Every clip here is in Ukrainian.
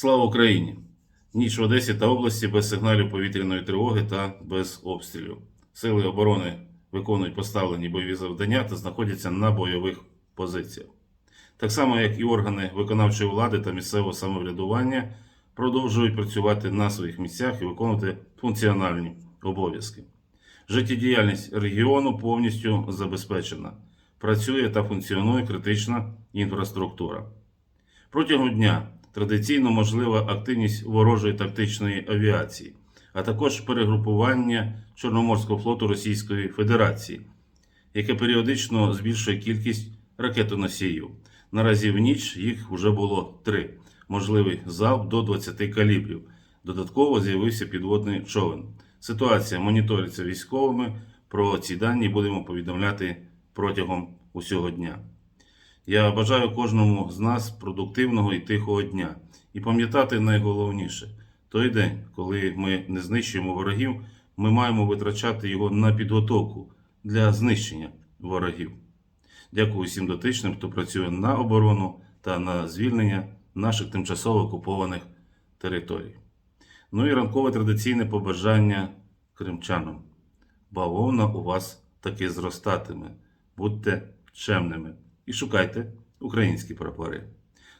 Слава Україні! Ніч в Одесі та області без сигналів повітряної тривоги та без обстрілів. Сили оборони виконують поставлені бойові завдання та знаходяться на бойових позиціях. Так само, як і органи виконавчої влади та місцевого самоврядування продовжують працювати на своїх місцях і виконувати функціональні обов'язки. Життєдіяльність регіону повністю забезпечена. Працює та функціонує критична інфраструктура. Протягом дня традиційно можлива активність ворожої тактичної авіації, а також перегрупування Чорноморського флоту Російської Федерації, яке періодично збільшує кількість ракетоносіїв. Наразі в ніч їх вже було три. Можливий залп до 20 калібрів. Додатково з'явився підводний човен. Ситуація моніториться військовими. Про ці дані будемо повідомляти протягом усього дня. Я бажаю кожному з нас продуктивного і тихого дня. І пам'ятати найголовніше: той день, коли ми не знищуємо ворогів, ми маємо витрачати його на підготовку для знищення ворогів. Дякую всім дотичним, хто працює на оборону та на звільнення наших тимчасово окупованих територій. Ну і ранкове традиційне побажання кримчанам. Бавовна у вас таки зростатиме. Будьте чемними і шукайте українські прапори.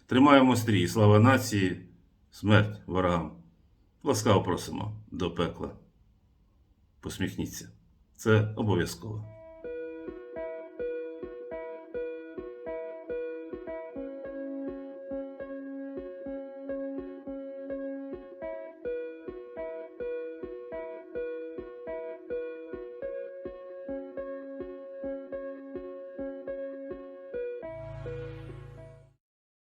Тримаємо стрій, слава нації, смерть ворогам. Ласкаво просимо до пекла. Посміхніться. Це обов'язково.